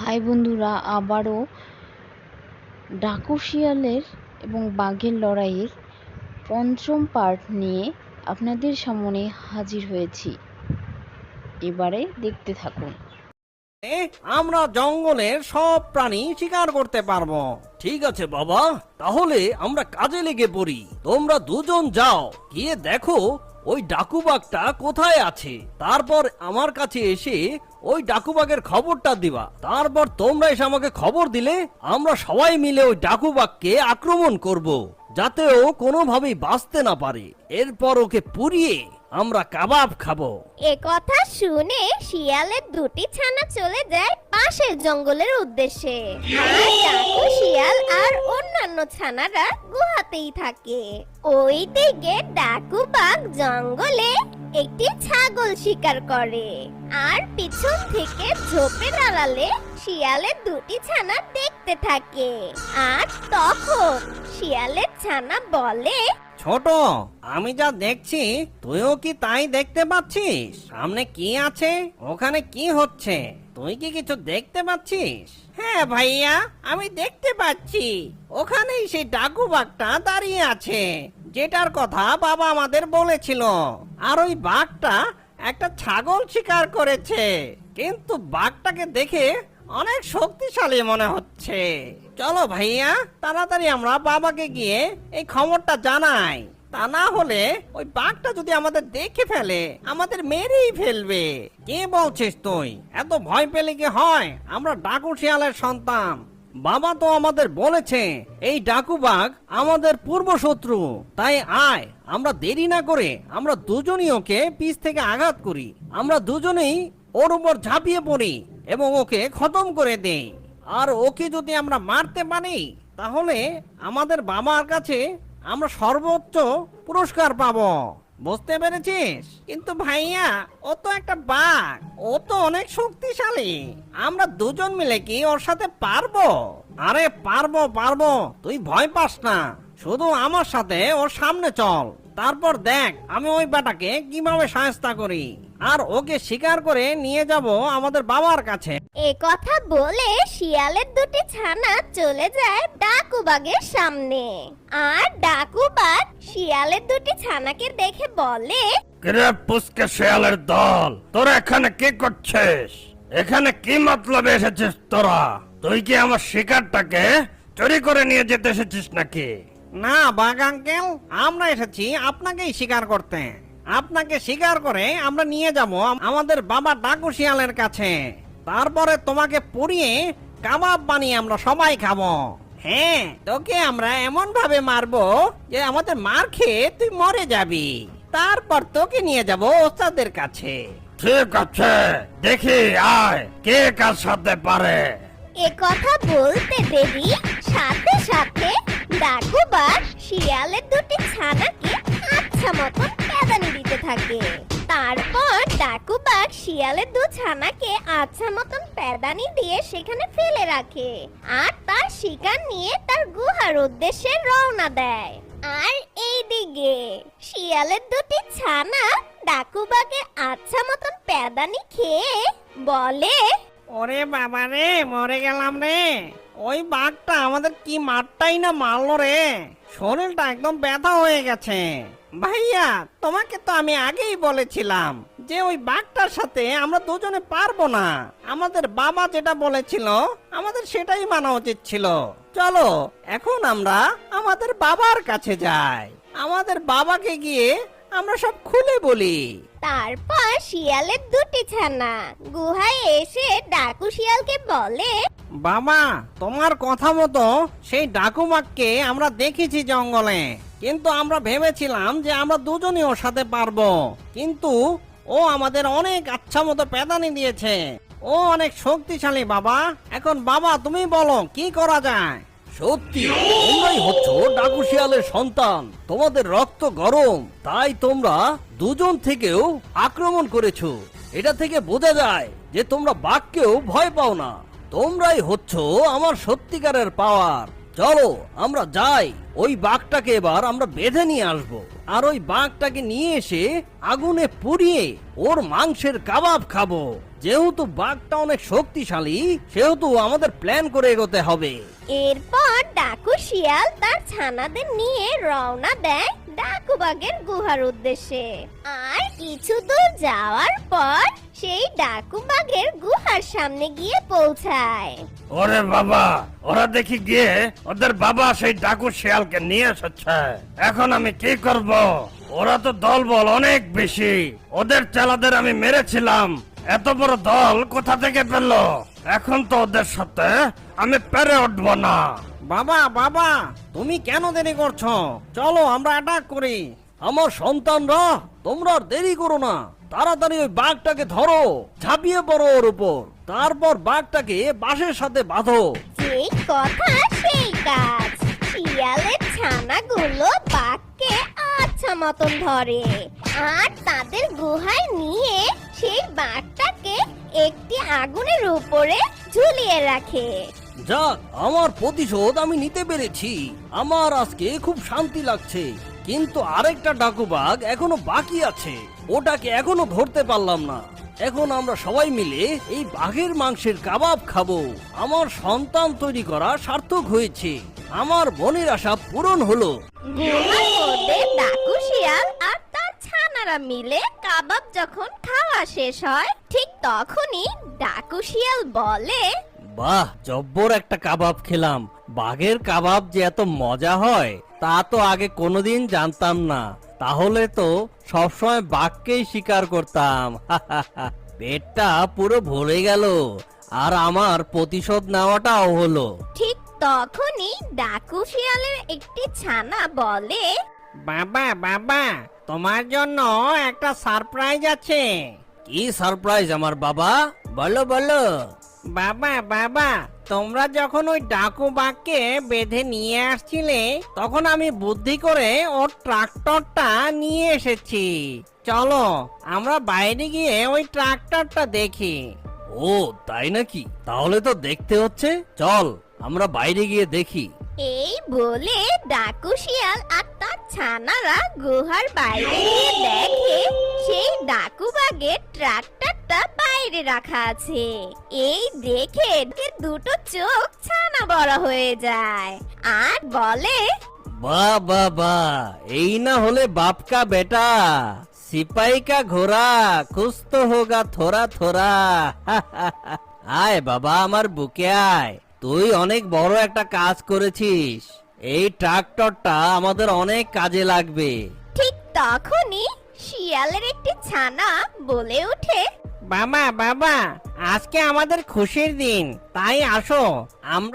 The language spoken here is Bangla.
হাই বন্ধুরা, আবারও ডাকু শিয়ালের এবং বাঘের লড়াইয়ের পঞ্চম পার্ট নিয়ে আপনাদের সামনে হাজির হয়েছি। এবারে দেখতে থাকুন। আমরা জঙ্গলের সব প্রাণী শিকার করতে পারব। ঠিক আছে, বাবা। তাহলে আমরা কাজে লেগে পড়ি। তোমরা দুজন যাও। গিয়ে দেখো ওই ডাকুবাগটা কোথায় আছে। তারপর আমার কাছে এসে ওই ডাকুবাগের খবরটা দিবা। তারপর তোমরা এসে আমাকে খবর দিলে, আমরা সবাই মিলে ওই ডাকুবাগকে আক্রমণ করব, যাতে ও কোনোভাবেই বাঁচতে না পারে। এরপর ওকে পুড়িয়ে আমরা কাবাব খাব। এ কথা শুনে শিয়ালের দুটি ছানা চলে যায় পাশের জঙ্গলের উদ্দেশ্যে। ডাকু, শিয়াল আর অন্যান্য ছানারা গুহাতেই থাকে। ওই দিকে ডাকু বাঘ জঙ্গলে একটি ছাগল শিকার করে। আর পিছন থেকে ঝোপের আড়ালে শিয়ালের দুটি ছানা দেখতে থাকে। আর তখন শিয়ালের ছানা বলে, ছোট, আমি যা দেখছি, তুইও কি তাই দেখতে পাচ্ছিস? সামনে কি আছে? ওখানে কি হচ্ছে? তুই কি কিছু দেখতে পাচ্ছিস? হ্যাঁ ভাইয়া, আমি দেখতে পাচ্ছি। ওখানেই সেই ডাকু বাঘটা দাঁড়িয়ে আছে। যেটার কথা বাবা আমাদের বলেছিল। আর ওই বাঘটা একটা ছাগল শিকার করেছে। কিন্তু বাঘটাকে দেখে অনেক শক্তিশালী মনে হচ্ছে। চলো ভাইয়া, তাড়াতাড়ি আমরা বাবাকে গিয়ে এই খবরটা জানাই। তা না হলে ওই বাঘটা যদি আমাদের দেখে ফেলে, আমাদের মেরেই ফেলবে। কে বলছিস তুই? এত ভয় পেলে কি হয়? আমরা ডাকু শিয়ালের সন্তান। বাবা তো আমাদের বলেছে, এই ডাকু বাঘ আমাদের পূর্ব শত্রু তাই আয়, আমরা দেরি না করে আমরা দুজনই ওকে পিছ থেকে আঘাত করি। আমরা দুজনেই ওর উপর ঝাঁপিয়ে পড়ি এবং ওকে খতম করে দেই। আর ওকে যদি আমরা মারতে পারি, তাহলে আমাদের বাবার কাছে আমরা সর্বোচ্চ পুরস্কার পাবো। বুঝতে পেরেছিস? কিন্তু ভাইয়া, ও তো একটা বাঘ। ও তো অনেক শক্তিশালী। আমরা দুজন মিলে কি ওর সাথে পারব? আরে পারব পারব। তুই ভয় পাস না। শুধু আমার সাথে ওর সামনে চল। তারপর দেখ আমি ওই বেটাকে কীভাবে সাহায্য করি আর ওকে শিকার করে নিয়ে যাব আমাদের বাবার কাছে। এ কথা বলে শিয়ালের দুটি ছানা চলে যায় ডাকুবাগের সামনে। আর ডাকুবাগ শিয়ালের দুটি ছানাকে দেখে বলে কিরে পুষ্কে শেয়ালের দল তোরা এখানে কি করছিস? এখানে কি মতলবে এসেছিস তোরা? তুই কি আমার শিকারটাকে চুরি করে নিয়ে যেতে এসেছিস নাকি? না বাঘ আঙ্কেল আমরা এসেছি আপনাকেই শিকার করতে। আপনাকে শিকার করে আমরা নিয়ে যাব আমাদের বাবা ডাকু শিয়ালের কাছে। তারপরে তোমাকে পুড়িয়ে কাবাব বানিয়ে আমরা সবাই খাব। হ্যাঁ তোকে আমরা এমন ভাবে মারবো যে আমাদের মার খেয়ে তুই মরে যাবি। তারপর তোকে নিয়ে যাব ওস্তাদের কাছে। ঠিক আছে দেখি আয় কে কার সাথে পারে? এ কথা বলতে দেরি সাথে সাথে ডাকুবাগ শিয়ালের দুটি ছানাকে আচ্ছা মতন প্যাদানি দিতে থাকে। তারপর ডাকুবাগ শিয়ালের দু ছানাকে আচ্ছা মতন প্যাদানি দিয়ে সেখানে ফেলে রাখে আর তার শিকার নিয়ে তার গুহার উদ্দেশ্যে রওনা দেয়। আর এইদিকে শিয়ালের দুটি ছানা ডাকুবাগের আচ্ছা মতন প্যাদানি খেয়ে বলে ওরে বাবা রে, মরে গেলাম রে। ওই বাঘটা আমাদের কি মারটাই না মারলো রে। শরীরটা একদম ব্যথা হয়ে গেছে। ভাইয়া, তোমাকে তো আমি আগেই বলেছিলাম যে ওই বাঘটার সাথে আমরা দুজনে পারব না। আমাদের বাবা যেটা বলেছিল, আমাদের সেটাই মানা উচিত ছিল। চলো, এখন আমরা আমাদের বাবার কাছে যাই। আমাদের বাবাকে গিয়ে আমরা সব খুলে বলি। তারপর শিয়ালের দুটি ছানা। গুহায় এসে ডাকু শিয়ালকে বলে বাবা তোমার কথা মতো সেই ডাকুমাককে আমরা দেখেছি জঙ্গলে। কিন্তু আমরা ভেবেছিলাম যে আমরা দুজনই ওর সাথে পারব। কিন্তু ও আমাদের অনেক আচ্ছা মতো পেদানি দিয়েছে। ও অনেক শক্তিশালী বাবা। এখন বাবা তুমি বলো কি করা যায়? সত্যি, তোমরাই হচ্ছ ডাকু শিয়ালের সন্তান। তোমাদের রক্ত গরম, তাই তোমরা দুজন থেকেও আক্রমণ করেছ। এটা থেকে বোঝা যায় যে তোমরা বাঘকেও ভয় পাও না। তোমরাই হচ্ছ আমার সত্যিকারের পাওয়ার। চলো, আমরা যাই। ওই বাঘটাকে এবার আমরা বেঁধে নিয়ে আসব। আর ওই বাঘটাকে নিয়ে এসে আগুনে পুড়িয়ে ওর মাংসের কাবাব খাব। যেহেতু বাঘটা অনেক শক্তিশালী, সেহেতু আমাদের প্ল্যান করে এগোতে হবে। এরপর ডাকু শিয়াল তার ছানাদের নিয়ে রওনা দেয় ডাকুবাগের গুহার উদ্দেশ্যে। আর কিছু দূর যাওয়ার পর সেই ডাকুবাগের গুহার সামনে গিয়ে পৌঁছায়। ওরে বাবা, ওরা দেখি গিয়ে ওদের বাবা সেই ডাকু শিয়ালকে নিয়ে এসেছে। এখন আমি কি করব? ওরা তো দল বল অনেক বেশি। ওদের চালাদের আমি মেরেছিলাম। এত বড় দল কোথা থেকে পেল? এখন তো ওদের সাথে আমি পেরে উঠবো না। বাবা বাবা তুমি কেন দেরি করছ? চলো আমরা অ্যাটাক করি। আমার সন্তানরা তোমরা আর দেরি করো না। তাড়াতাড়ি ওই বাঘটাকে ধরো ঝাঁপিয়ে পড়ো ওর উপর। তারপর বাঘটাকে বাঁশের সাথে বাঁধো। কথা সেই কাজ। শিয়ালের ছানাগুলো বাঘকে আচ্ছা মতন ধরে। আর তাদের গুহায় নিয়ে সেই বাঘটাকে একটি আগুনের উপরে ঝুলিয়ে রাখে। যাক আমার প্রতিশোধ আমি নিতে পেরেছি। আমার আজকে খুব শান্তি লাগছে। কিন্তু আরেকটা ডাকুবাগ এখনও বাকি আছে। ওটাকে এখনও ধরতে পারলাম না। এখন আমরা সবাই মিলে এই বাঘের মাংসের কাবাব খাব। আমার সন্তান তৈরি করা সার্থক হয়েছে। আমার মনের আশা পূরণ হলো। মধ্যে ডাকু শিয়াল আর তার মিলে কাবাব যখন খাওয়া শেষ হয় ঠিক তখনই ডাকু শিয়াল বলে বাহ জব্বর একটা কাবাব খেলাম। বাঘের কাবাব যে এত মজা হয় তা তো আগে কোনোদিন জানতাম না। তাহলে তো সবসময় বাঘকেই শিকার করতাম। পেটটা পুরো ভরে গেল আর আমার প্রতিশোধ নেওয়াটাও হলো। ঠিক তখনই ডাকু শিয়ালের একটি ছানা বলে বাবা বাবা তোমার জন্য একটা সারপ্রাইজ আছে। কি সারপ্রাইজ আমার বাবা? বলো বলো। বাবা বাবা তোমরা যখন ওই ডাকু বাঘকে বেঁধে নিয়ে আসছিলে তখন আমি বুদ্ধি করে ওর ট্রাক্টরটা নিয়ে এসেছি। চলো আমরা বাইরে গিয়ে ওই ট্রাক্টরটা দেখি। ও তাই নাকি? তাহলে তো দেখতে হচ্ছে। চল আমরা বাইরে গিয়ে দেখি। এই বলে ডাকু শিয়াল আর তার ছানারা গুহার বাইরে দেখে সেই ডাকু বাগের ট্রাক্টরটা বাইরে রাখা আছে এই দেখে দুটো চোখ ছানা বড় হয়ে যায় আর বলে বা বা বা এই না হলে বাপকা বেটা সিপাহী কা ঘোড়া খুস্ত হোগা থোরা থোরা আয় বাবা আমার বুকে আয় তুই অনেক বড় একটা কাজ করেছিস। এই ট্রাক্টরটা আমাদের অনেক কাজে লাগবে। ঠিক তখনই শিয়ালের একটি ছানা বলে ওঠে বাবা বাবা আজকে আমাদের খুশির দিন। তাই আসো আমরা